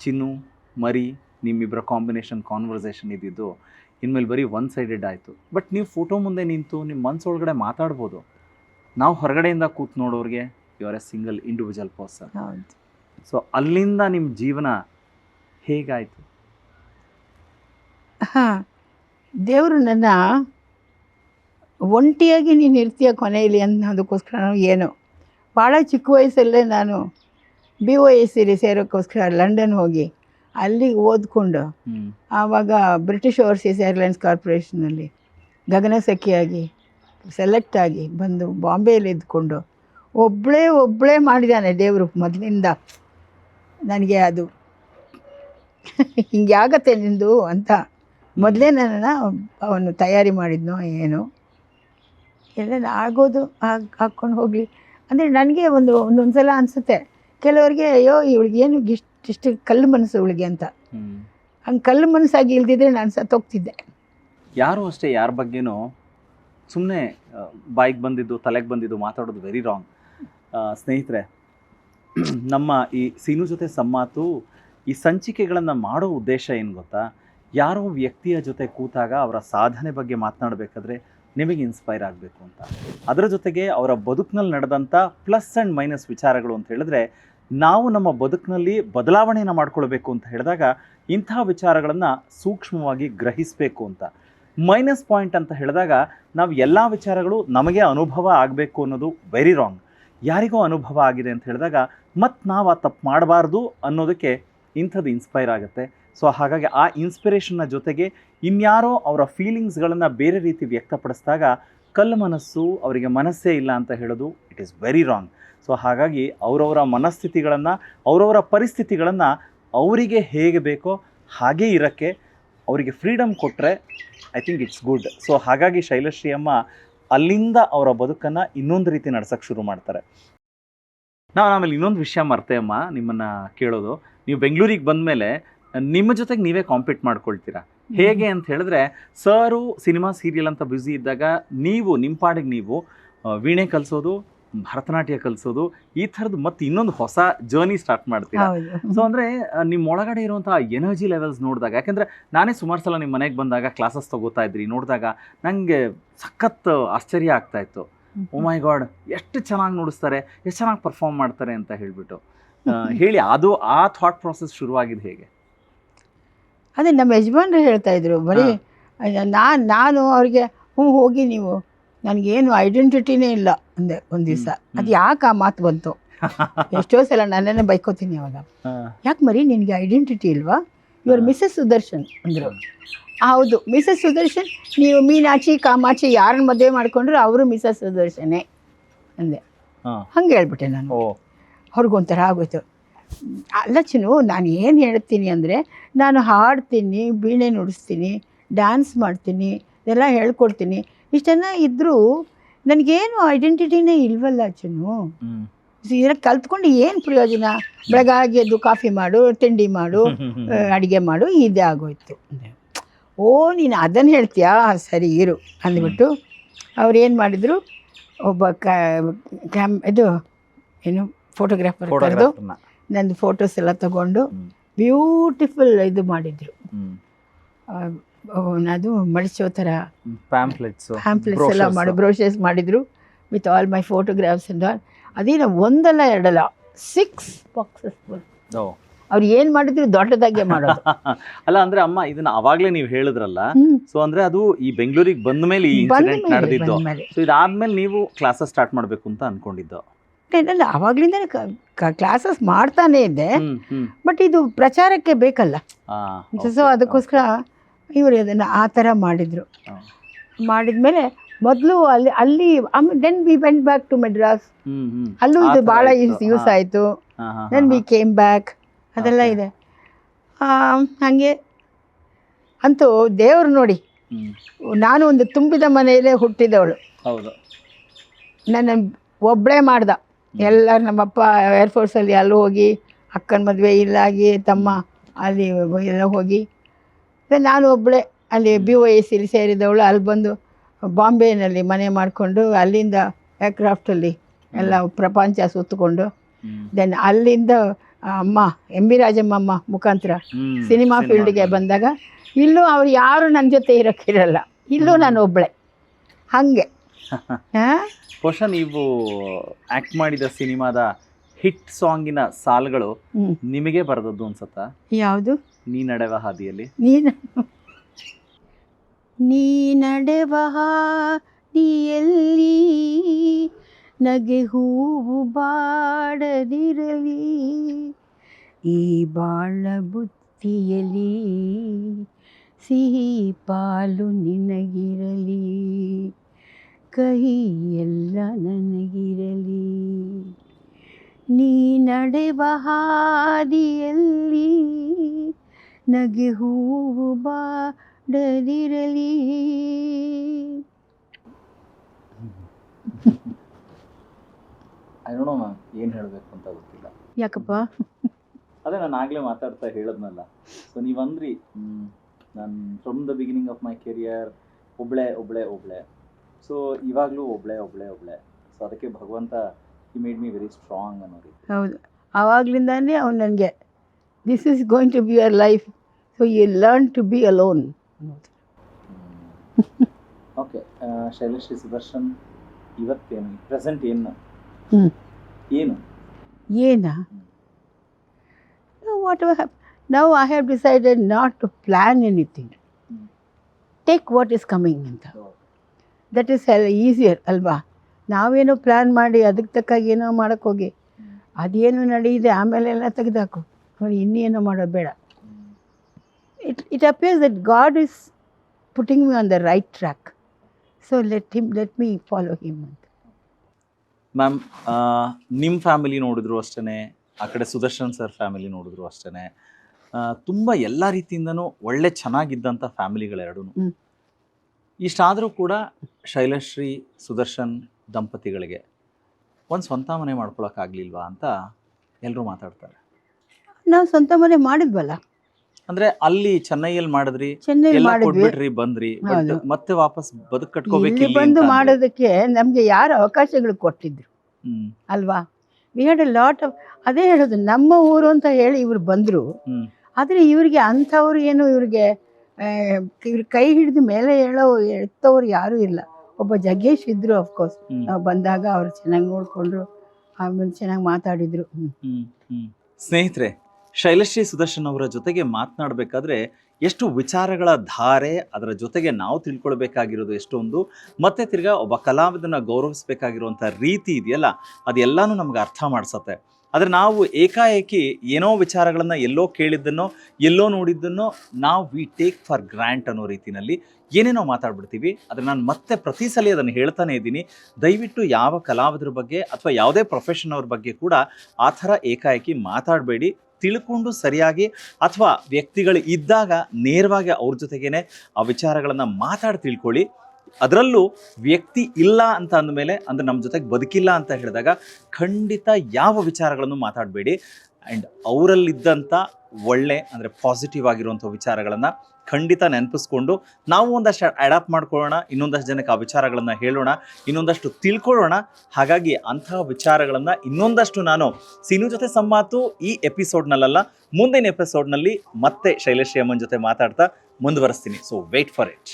ಚಿನ್ನು ಮರಿ ನಿಮ್ಮಿಬ್ಬರ ಕಾಂಬಿನೇಷನ್ ಕಾನ್ವರ್ಸೇಷನ್ ಇದ್ದಿದ್ದು ಇನ್ಮೇಲೆ ಬರೀ ಒನ್ ಸೈಡೆಡ್ ಆಯಿತು. ಬಟ್ ನೀವು ಫೋಟೋ ಮುಂದೆ ನಿಂತು ನಿಮ್ಮ ಮನಸ್ಸೊಳಗಡೆ ಮಾತಾಡ್ಬೋದು. ನಾವು ಹೊರಗಡೆಯಿಂದ ಕೂತ್ ನೋಡೋರಿಗೆ you are a single individual person so ಅಲ್ಲಿಂದ ನಿಮ್ಮ ಜೀವನ ಹೇಗಾಯಿತು? ಹಾಂ ದೇವರು ನನ್ನ ಒಂಟಿಯಾಗಿ ನೀನು ಇರ್ತೀಯ ಕೊನೆಯಲ್ಲಿ ಅನ್ನೋದಕ್ಕೋಸ್ಕರ ನಾನು ಏನೋ? ಭಾಳ ಚಿಕ್ಕ ವಯಸ್ಸಲ್ಲೇ ನಾನು ಬಿ ಒ ಎಸ್ ಸಿಲಿ ಸೇರೋಕ್ಕೋಸ್ಕರ ಲಂಡನ್ ಹೋಗಿ ಅಲ್ಲಿ ಓದ್ಕೊಂಡು ಆವಾಗ ಬ್ರಿಟಿಷ್ ಓವರ್ಸೀಸ್ ಏರ್ಲೈನ್ಸ್ ಕಾರ್ಪೊರೇಷನಲ್ಲಿ ಗಗನಸಖಿಯಾಗಿ ಸೆಲೆಕ್ಟ್ ಆಗಿ ಬಂದು ಬಾಂಬೆಯಲ್ಲಿ ಇದ್ಕೊಂಡು ಒಬ್ಬಳೇ ಒಬ್ಬಳೇ ಮಾಡಿದ್ದಾನೆ ದೇವರು ಮೊದಲಿಂದ. ನನಗೆ ಅದು ಹಿಂಗೆ ಆಗತ್ತೆ ನಿಂದು ಅಂತ. ಮೊದಲೇ ನನ್ನನ್ನು ಅವನು ತಯಾರಿ ಮಾಡಿದ್ನೋ ಏನು. ಎಲ್ಲ ಆಗೋದು ಹಾಕ್ ಹಾಕ್ಕೊಂಡು ಹೋಗಲಿ. ಅಂದರೆ ನನಗೆ ಒಂದು ಒಂದೊಂದು ಸಲ ಅನಿಸುತ್ತೆ. ಕೆಲವರಿಗೆ ಅಯ್ಯೋ ಇವಳಿಗೆ ಏನು ಇಷ್ಟು ಇಷ್ಟು ಕಲ್ಲು ಮನಸ್ಸು ಅವಳಿಗೆ ಅಂತ. ಹಂಗೆ ಕಲ್ಲು ಮನಸ್ಸಾಗಿ ಇಲ್ದಿದ್ರೆ ನಾನು ಸತ್ತೋಗ್ತಿದ್ದೆ ಯಾರು ಅಷ್ಟೇ ಯಾರ ಬಗ್ಗೆನೂ ಸುಮ್ಮನೆ ಬಾಯಿಗೆ ಬಂದಿದ್ದು ತಲೆಗೆ ಬಂದಿದ್ದು ಮಾತಾಡೋದು ವೆರಿ ರಾಂಗ್ ಸ್ನೇಹಿತರೆ ನಮ್ಮ ಈ ಸೀನು ಜೊತೆ ಸಮ್ಮಾತು ಈ ಸಂಚಿಕೆಗಳನ್ನು ಮಾಡೋ ಉದ್ದೇಶ ಏನು ಗೊತ್ತಾ? ಯಾರೋ ವ್ಯಕ್ತಿಯ ಜೊತೆ ಕೂತಾಗ ಅವರ ಸಾಧನೆ ಬಗ್ಗೆ ಮಾತನಾಡಬೇಕಾದ್ರೆ ನಿಮಗೆ ಇನ್ಸ್ಪೈರ್ ಆಗಬೇಕು ಅಂತ. ಅದರ ಜೊತೆಗೆ ಅವರ ಬದುಕಿನಲ್ಲಿ ನಡೆದಂಥ ಪ್ಲಸ್ ಆ್ಯಂಡ್ ಮೈನಸ್ ವಿಚಾರಗಳು ಅಂತ ಹೇಳಿದ್ರೆ ನಾವು ನಮ್ಮ ಬದುಕಿನಲ್ಲಿ ಬದಲಾವಣೆಯನ್ನು ಮಾಡ್ಕೊಳ್ಬೇಕು ಅಂತ ಹೇಳಿದಾಗ ಇಂಥ ವಿಚಾರಗಳನ್ನು ಸೂಕ್ಷ್ಮವಾಗಿ ಗ್ರಹಿಸಬೇಕು ಅಂತ. ಮೈನಸ್ ಪಾಯಿಂಟ್ ಅಂತ ಹೇಳಿದಾಗ ನಾವು ಎಲ್ಲ ವಿಚಾರಗಳು ನಮಗೆ ಅನುಭವ ಆಗಬೇಕು ಅನ್ನೋದು ವೆರಿ ರಾಂಗ್ ಯಾರಿಗೋ ಅನುಭವ ಆಗಿದೆ ಅಂತ ಹೇಳಿದಾಗ ಮತ್ತು ನಾವು ಆ ತಪ್ಪು ಮಾಡಬಾರ್ದು ಅನ್ನೋದಕ್ಕೆ ಇಂಥದ್ದು ಇನ್ಸ್ಪೈರ್ ಆಗುತ್ತೆ. ಸೊ ಹಾಗಾಗಿ ಆ ಇನ್ಸ್ಪಿರೇಷನ್ನ ಜೊತೆಗೆ ಇನ್ಯಾರೋ ಅವರ ಫೀಲಿಂಗ್ಸ್ಗಳನ್ನು ಬೇರೆ ರೀತಿ ವ್ಯಕ್ತಪಡಿಸಿದಾಗ ಕಲ್ಲು ಮನಸ್ಸು ಅವರಿಗೆ ಮನಸ್ಸೇ ಇಲ್ಲ ಅಂತ ಹೇಳೋದು it is very wrong so ಹಾಗಾಗಿ ಅವರವರ ಮನಸ್ಥಿತಿಗಳನ್ನು, ಅವರವರ ಪರಿಸ್ಥಿತಿಗಳನ್ನು ಅವರಿಗೆ ಹೇಗೆ ಬೇಕೋ ಹಾಗೇ ಇರೋಕ್ಕೆ ಅವರಿಗೆ ಫ್ರೀಡಮ್ ಕೊಟ್ಟರೆ I think it's good so ಹಾಗಾಗಿ ಶೈಲಶ್ರೀ ಅಮ್ಮ ಅಲ್ಲಿಂದ ಅವರ ಬದುಕನ್ನು ಇನ್ನೊಂದು ರೀತಿ ನಡ್ಸೋಕ್ಕೆ ಶುರು ಮಾಡ್ತಾರೆ. ನಾವು ಆಮೇಲೆ ಇನ್ನೊಂದು ವಿಷಯ ಮರ್ತೆ ಅಮ್ಮ, ನಿಮ್ಮನ್ನು ಕೇಳೋದು. ನೀವು ಬೆಂಗಳೂರಿಗೆ ಬಂದಮೇಲೆ ನಿಮ್ಮ ಜೊತೆಗೆ ನೀವೇ ಕಾಂಪೀಟ್ ಮಾಡ್ಕೊಳ್ತೀರಾ? ಹೇಗೆ ಅಂತ ಹೇಳಿದ್ರೆ ಸರು ಸಿನಿಮಾ ಸೀರಿಯಲ್ ಅಂತ ಬ್ಯುಸಿ ಇದ್ದಾಗ ನೀವು ನಿಮ್ಮ ಪಾಡಿಗೆ ನೀವು ವೀಣೆ ಕಲಿಸೋದು ಭರತನಾಟ್ಯ ಕಲಿಸೋದು ಈ ಥರದ್ದು ಮತ್ತೆ ಇನ್ನೊಂದು ಹೊಸ ಜರ್ನಿ ಸ್ಟಾರ್ಟ್ ಮಾಡ್ತೀರಾ? ಸೊ ಅಂದರೆ ನಿಮ್ಮ ಒಳಗಡೆ ಇರುವಂಥ ಎನರ್ಜಿ ಲೆವೆಲ್ಸ್ ನೋಡಿದಾಗ ಯಾಕೆಂದರೆ ನಾನೇ ಸುಮಾರು ಸಲ ನಿಮ್ಮ ಮನೆಗೆ ಬಂದಾಗ ಕ್ಲಾಸಸ್ ತೊಗೋತಾ ಇದ್ರಿ ನೋಡಿದಾಗ ನನಗೆ ಸಖತ್ ಆಶ್ಚರ್ಯ ಆಗ್ತಾ ಇತ್ತು. ಓ ಮೈ ಗಾಡ್ ಎಷ್ಟು ಚೆನ್ನಾಗಿ ನೋಡಿಸ್ತಾರೆ ಎಷ್ಟು ಚೆನ್ನಾಗಿ ಪರ್ಫಾರ್ಮ್ ಮಾಡ್ತಾರೆ ಅಂತ ಹೇಳಿಬಿಟ್ಟು. ಹೇಳಿ ಅದು ಆ ಥಾಟ್ ಪ್ರಾಸೆಸ್ ಶುರುವಾಗಿದ್ದು ಹೇಗೆ? ಅದೇ ನಮ್ಮ ಯಜಮಾನ್ರು ಹೇಳ್ತಾ ಇದ್ರು ಬರೀ ನಾನು ನಾನು ಅವ್ರಿಗೆ ಹ್ಞೂ ಹೋಗಿ ನೀವು. ನನಗೇನು ಐಡೆಂಟಿಟಿನೇ ಇಲ್ಲ ಅಂದೆ ಒಂದು ದಿವಸ. ಅದು ಯಾಕೆ ಆ ಮಾತು ಬಂತು? ಎಷ್ಟೋ ಸಲ ನನ್ನನ್ನೇ ಬೈಕೋತೀನಿ ಅವಾಗ. ಯಾಕೆ ಮರಿ ನಿನಗೆ ಐಡೆಂಟಿಟಿ ಇಲ್ವಾ? ಇವರು. ಮಿಸಸ್ ಸುದರ್ಶನ್ ಅಂದರು. ಹೌದು ಮಿಸಸ್ ಸುದರ್ಶನ್ ನೀವು ಮೀನಾಚಿ ಕಾಮಾಚಿ ಯಾರನ್ನ ಮದುವೆ ಮಾಡ್ಕೊಂಡ್ರು ಅವರು ಮಿಸಸ್ ಸುದರ್ಶನೇ ಅಂದೆ. ಹಂಗೆ ಹೇಳ್ಬಿಟ್ಟೆ ನಾನು. ಅವ್ರಿಗೊಂಥರ ಆಗೋಯ್ತು. ಅಲ್ಲ ಚಿನ್ನು ನಾನು ಏನು ಹೇಳ್ತೀನಿ ಅಂದರೆ ನಾನು ಹಾಡ್ತೀನಿ ಬೀಳೆ ನುಡಿಸ್ತೀನಿ ಡ್ಯಾನ್ಸ್ ಮಾಡ್ತೀನಿ ಇದೆಲ್ಲ ಹೇಳ್ಕೊಡ್ತೀನಿ. ಇಷ್ಟೆಲ್ಲ ಇದ್ದರೂ ನನಗೇನು ಐಡೆಂಟಿಟಿನೇ ಇಲ್ವಲ್ಲ ಚಿನ್ನು? ಹ್ಮ್. ಇದರ ಕಲ್ತ್ಕೊಂಡು ಏನು ಪ್ರಯೋಜನ? ಬೆಳಗಾಗಿ ಎದ್ದು ಕಾಫಿ ಮಾಡು ತಿಂಡಿ ಮಾಡು ಅಡುಗೆ ಮಾಡು ಇದೇ ಆಗೋಯ್ತು. ಓ ನೀನು ಅದನ್ನು ಹೇಳ್ತೀಯಾ? ಸರಿ ಇರು ಅಂದ್ಬಿಟ್ಟು ಅವ್ರು ಏನು ಮಾಡಿದರು? ಒಬ್ಬ ಕ್ಯಾಮ್ ಇದು ಏನು ಫೋಟೋಗ್ರಾಫರ್ ಕರೆದು ನಂದು ಫೋಟೋಸ್ ಎಲ್ಲ ತಗೊಂಡು. ಬ್ಯೂಟಿಫುಲ್ ಇದು ಮಾಡಿದ್ರು. ಅದು ಮಡಿಸೋ ಥರ ಪ್ಯಾಂಪ್ಲೆಟ್ಸ್ ಹ್ಯಾಂಪ್ಲೆಟ್ಸ್ ಎಲ್ಲ ಮಾಡಿ ಬ್ರೋಷರ್ಸ್ ಮಾಡಿದ್ರು with all my photographs and all ಅದೇನ ಒಂದಲ್ಲ ಎರಡಲ್ಲ ಸಿಕ್ಸ್ ಬಾಕ್ಸಸ್ ಅವ್ರು ಏನ್ ಮಾಡಿದ್ರು ದೊಡ್ಡದಾಗೆ ಮಾಡೋ ಅಲ್ಲ ಅಂದ್ರೆ ಅಮ್ಮ ಇದನ್ನ ಅವಾಗ್ಲೇ ನೀವು ಹೇಳಿದ್ರಲ್ಲ. ಸೊ ಅಂದ್ರೆ ಅದು ಈ ಬೆಂಗಳೂರಿಗೆ ಬಂದ ಮೇಲೆ ಈ ಇನ್ಸಿಡೆಂಟ್ ನಡೆದಿದ್ದು. ಸೊ ಇದಾದ್ಮೇಲೆ ನೀವು ಕ್ಲಾಸಸ್ ಸ್ಟಾರ್ಟ್ ಮಾಡ್ಬೇಕು ಅಂತ ಅನ್ಕೊಂಡಿದ್ದು. ಇಲ್ಲ ಅವಾಗ್ಲಿಂದ ಕ್ಲಾಸಸ್ ಮಾಡ್ತಾನೇ ಇದ್ದೆ. ಬಟ್ ಇದು ಪ್ರಚಾರಕ್ಕೆ ಬೇಕಲ್ಲ. ಸೊ ಅದಕ್ಕೋಸ್ಕರ ಇವರು ಅದನ್ನು ಆ ಥರ ಮಾಡಿದರು. ಮಾಡಿದ್ಮೇಲೆ ಮೊದಲು ಅಲ್ಲಿ ಅಲ್ಲಿ then we went back to Madras ಅಲ್ಲೂ ಇದು ಭಾಳ ಇತ್ತು. ಯೂಸ್ ಆಯಿತು. ದೆನ್ ವಿ ಕೇಮ್ ಬ್ಯಾಕ್ ಅದೆಲ್ಲ. ಇದೆ. ಹಾಗೆ. ಅಂತೂ ದೇವರು ನೋಡಿ ನಾನು ಒಂದು ತುಂಬಿದ ಮನೆಯಲ್ಲೇ ಹುಟ್ಟಿದವಳು. ಹೌದು. ನನ್ನ ಒಬ್ಬಳೇ ಮಾಡ್ದ. ಎಲ್ಲ ನಮ್ಮಪ್ಪ ಏರ್ಫೋರ್ಸಲ್ಲಿ ಅಲ್ಲಿ ಹೋಗಿ ಅಕ್ಕನ ಮದುವೆ ಇಲ್ಲಾಗಿ ತಮ್ಮ ಅಲ್ಲಿ ಎಲ್ಲ ಹೋಗಿ. ನಾನು ಒಬ್ಬಳೇ ಅಲ್ಲಿ ಬಿ ಒ ಎ ಸಿಲಿ ಸೇರಿದವಳು ಅಲ್ಲಿ ಬಂದು ಬಾಂಬೆನಲ್ಲಿ ಮನೆ ಮಾಡಿಕೊಂಡು ಅಲ್ಲಿಂದ ಏರ್ಕ್ರಾಫ್ಟಲ್ಲಿ ಎಲ್ಲ ಪ್ರಪಂಚ ಸುತ್ತಕೊಂಡು. ದೆನ್ ಅಲ್ಲಿಂದ ಅಮ್ಮ ಎಂ ಬಿ ರಾಜಮ್ಮಮ್ಮ ಮುಖಾಂತರ ಸಿನಿಮಾ ಫೀಲ್ಡ್ಗೆ. ಬಂದಾಗ ಇಲ್ಲೂ ಅವ್ರು ಯಾರು ನನ್ನ ಜೊತೆ ಇರೋಕ್ಕಿರಲ್ಲ ಇಲ್ಲೂ ನಾನು ಒಬ್ಬಳೆ ಹಾಗೆ. ಬಹುಶಃ ನೀವು ಆಕ್ಟ್ ಮಾಡಿದ ಸಿನಿಮಾದ ಹಿಟ್ ಸಾಂಗಿನ ಸಾಲುಗಳು ನಿಮಗೆ ಬರೆದದ್ದು ಅನ್ಸತ್ತಾ? ಯಾವುದು? ನೀ ನಡೆವ ಹಾದಿಯಲ್ಲಿ. ನೀನು ನೀ ನಡೆವ ಹಾದಿಯಲ್ಲಿ ನಗೆ ಹೂವು ಬಾಡದಿರಲಿ. ಈ ಬಾಳ ಬುತ್ತಿಯಲಿ ಸಿಹಿ ಪಾಲು ನಿನಗಿರಲಿ. ಕಹಿ ಎಲ್ಲ ನನಗಿರಲಿ. ನೀ ನಡೆವ ಹಾದಿಯಲ್ಲಿ ನಗೆ ಹೂವು ಬಾಡದಿರಲಿ. ಐ ಡೋಂಟ್ ನೋ ಮ್ಯಾಮ್ ಏನು ಹೇಳಬೇಕು ಅಂತ ಗೊತ್ತಿಲ್ಲ. ಯಾಕಪ್ಪ? ಅದೇ ನಾನು ಆಗಲೇ ಮಾತಾಡ್ತಾ ಹೇಳದ್ನಲ್ಲ. ಸೊ ನೀವು ಅಂದ್ರಿ ನಾನು from the beginning of my career ಒಬ್ಳೆ ಒಬ್ಳೆ ಒಬ್ಳೆ. ಸೊ ಇವಾಗಲೂ ಒಬ್ಳೆ ಒಬ್ಳೆ ಒಬ್ಳೆ. ಸೊ ಅದಕ್ಕೆ ಭಗವಂತ he made me very strong ಅನ್ನೋ ರೀತಿ ಹೌದು. ಆವಾಗಲಿಂದಾನೇ ಅವ್ನು ನನಗೆ this is going to be your life so you learn to be alone okay Shailashree Sudarshan ಇವತ್ತೇನು ಪ್ರೆಸೆಂಟ್ ಏನು? ಹ್ಮ್. ಏನು? ಏನಾ? ವಾಟ್ ನಾವು I have decided not to plan anything hmm. Take what is coming ಅಂತ. That is easier ಅಲ್ವಾ? ನಾವೇನೋ plan ಮಾಡಿ ಅದಕ್ಕೆ ತಕ್ಕಾಗಿ ಏನೋ ಮಾಡೋಕ್ಕೆ ಹೋಗಿ. ಅದೇನು ನಡೆಯಿದೆ ಆಮೇಲೆ ಎಲ್ಲ ತೆಗೆದಾಕು. ನೋಡಿ ಇನ್ನೇನೋ ಮಾಡೋದು ಬೇಡ. It it appears that god is putting me on the right track so let him let me follow him ಅಂತ ಮ್ಯಾಮ್ ನಿಮ್ಮ ಫ್ಯಾಮಿಲಿ ನೋಡಿದ್ರು ಅಷ್ಟೇ ಆ ಕಡೆ ಸುದರ್ಶನ್ ಸರ್ ಫ್ಯಾಮಿಲಿ ನೋಡಿದ್ರು ಅಷ್ಟೇ ತುಂಬ ಎಲ್ಲ ರೀತಿಯಿಂದನೂ ಒಳ್ಳೆ ಚೆನ್ನಾಗಿದ್ದಂಥ ಫ್ಯಾಮಿಲಿಗಳೆರಡೂ. ಇಷ್ಟಾದರೂ ಕೂಡ ಶೈಲಶ್ರೀ ಸುದರ್ಶನ್ ದಂಪತಿಗಳಿಗೆ ಒಂದು ಸ್ವಂತ ಮನೆ ಮಾಡ್ಕೊಳಕ್ಕಾಗ್ಲಿಲ್ವಾ ಅಂತ ಎಲ್ಲರೂ ಮಾತಾಡ್ತಾರೆ. ನಾವು ಸ್ವಂತ ಮನೆ ಮಾಡಿದ್ವಲ್ಲ? ಅಂದ್ರೆ ಅಲ್ಲಿ ಚೆನ್ನೈಯಲ್ಲಿ ಮಾಡಿದ್ರಿ ಚೆನ್ನೈ ಎಲ್ಲ ಮಾಡಿದ್ವಿ. ಕೊಟ್ಬಿಟ್ರಿ ಬಂದ್ರಿ ಹೌದು. ಮತ್ತೆ ವಾಪಸ್ ಬದುಕು ಕಟ್ಕೋಬೇಕು ಇಲ್ಲಿ ಬಂದು ಮಾಡೋದಕ್ಕೆ ನಮಗೆ ಯಾರು ಅವಕಾಶಗಳು ಕೊಟ್ಟಿದ್ರು. ಹ್ಮ್. ಅಲ್ವಾ? We had a lot of ಅದೇ ಹೇಳೋದು ನಮ್ಮ ಊರು ಅಂತ ಹೇಳಿ ಇವ್ರು ಬಂದರು. ಹ್ಮ್. ಆದರೆ ಇವರಿಗೆ ಅಂಥವ್ರು ಏನು ಇವ್ರಿಗೆ ಇವ್ರ ಕೈ ಹಿಡಿದು ಮೇಲೆ ಹೇಳೋ ಎತ್ತವ್ರು ಯಾರೂ ಇಲ್ಲ. ಒಬ್ಬ ಜಗ್ಗೇಶ್ ಇದ್ರು ಅಫ್ಕೋರ್ಸ್ ನಾವು ಬಂದಾಗ ಅವ್ರು ಚೆನ್ನಾಗಿ ನೋಡಿಕೊಂಡ್ರು ಆಮೇಲೆ ಚೆನ್ನಾಗಿ ಮಾತಾಡಿದ್ರು. ಸ್ನೇಹಿತರೆ ಶೈಲಶ್ರೀ ಸುದರ್ಶನ್ ಅವರ ಜೊತೆಗೆ ಮಾತನಾಡಬೇಕಾದ್ರೆ ಎಷ್ಟು ವಿಚಾರಗಳ ಧಾರೆ ಅದರ ಜೊತೆಗೆ ನಾವು ತಿಳ್ಕೊಳ್ಬೇಕಾಗಿರೋದು ಎಷ್ಟೊಂದು. ಮತ್ತೆ ತಿರ್ಗಾ ಒಬ್ಬ ಕಲಾವಿದನ ಗೌರವಿಸಬೇಕಾಗಿರುವಂಥ ರೀತಿ ಇದೆಯಲ್ಲ ಅದೆಲ್ಲನೂ ನಮ್ಗೆ ಅರ್ಥ ಮಾಡಿಸತ್ತೆ. ಆದರೆ ನಾವು ಏಕಾಏಕಿ ಏನೋ ವಿಚಾರಗಳನ್ನು ಎಲ್ಲೋ ಕೇಳಿದ್ದನ್ನೋ, ಎಲ್ಲೋ ನೋಡಿದ್ದನ್ನೋ ನಾವು ವಿ ಟೇಕ್ ಫಾರ್ ಗ್ರ್ಯಾಂಟ್ ಅನ್ನೋ ರೀತಿಯಲ್ಲಿ ಏನೇನೋ ಮಾತಾಡ್ಬಿಡ್ತೀವಿ. ಆದರೆ ನಾನು ಮತ್ತೆ ಪ್ರತಿ ಸಲ ಅದನ್ನು ಹೇಳ್ತಾನೆ ಇದ್ದೀನಿ. ದಯವಿಟ್ಟು ಯಾವ ಕಲಾವಿದರ ಬಗ್ಗೆ ಅಥವಾ ಯಾವುದೇ ಪ್ರೊಫೆಷನ್ ಅವ್ರ ಬಗ್ಗೆ ಕೂಡ ಆ ಥರ ಏಕಾಏಕಿ ಮಾತಾಡಬೇಡಿ. ತಿಳ್ಕೊಂಡು ಸರಿಯಾಗಿ ಅಥವಾ ವ್ಯಕ್ತಿಗಳು ಇದ್ದಾಗ ನೇರವಾಗಿ ಅವ್ರ ಜೊತೆಗೇನೆ ಆ ವಿಚಾರಗಳನ್ನು ಮಾತಾಡಿ ತಿಳ್ಕೊಳ್ಳಿ. ಅದರಲ್ಲೂ ವ್ಯಕ್ತಿ ಇಲ್ಲ ಅಂತ ಅಂದಮೇಲೆ ಅಂದರೆ ನಮ್ಮ ಜೊತೆಗೆ ಬದುಕಿಲ್ಲ ಅಂತ ಹೇಳಿದಾಗ ಖಂಡಿತ ಯಾವ ವಿಚಾರಗಳನ್ನು ಮಾತಾಡಬೇಡಿ. ಆ್ಯಂಡ್ ಅವರಲ್ಲಿದ್ದಂಥ ಒಳ್ಳೆ ಅಂದರೆ ಪಾಸಿಟಿವ್ ಆಗಿರುವಂಥ ವಿಚಾರಗಳನ್ನು ಖಂಡಿತ ನೆನಪಿಸ್ಕೊಂಡು ನಾವು ಒಂದಷ್ಟು ಅಡಾಪ್ಟ್ ಮಾಡ್ಕೊಳ್ಳೋಣ, ಇನ್ನೊಂದಷ್ಟು ಜನಕ್ಕೆ ಆ ವಿಚಾರಗಳನ್ನು ಹೇಳೋಣ, ಇನ್ನೊಂದಷ್ಟು ತಿಳ್ಕೊಳ್ಳೋಣ. ಹಾಗಾಗಿ ಅಂತಹ ವಿಚಾರಗಳನ್ನು ಇನ್ನೊಂದಷ್ಟು ನಾನು ಸಿನು ಜೊತೆ ಸಂಮಾತು ಈ ಎಪಿಸೋಡ್ನಲ್ಲ ಮುಂದಿನ ಎಪಿಸೋಡ್ನಲ್ಲಿ ಮತ್ತೆ ಶೈಲೇಶ್ ಯಮನ್ ಜೊತೆ ಮಾತಾಡ್ತಾ ಮುಂದುವರಿಸ್ತೀನಿ. So wait for it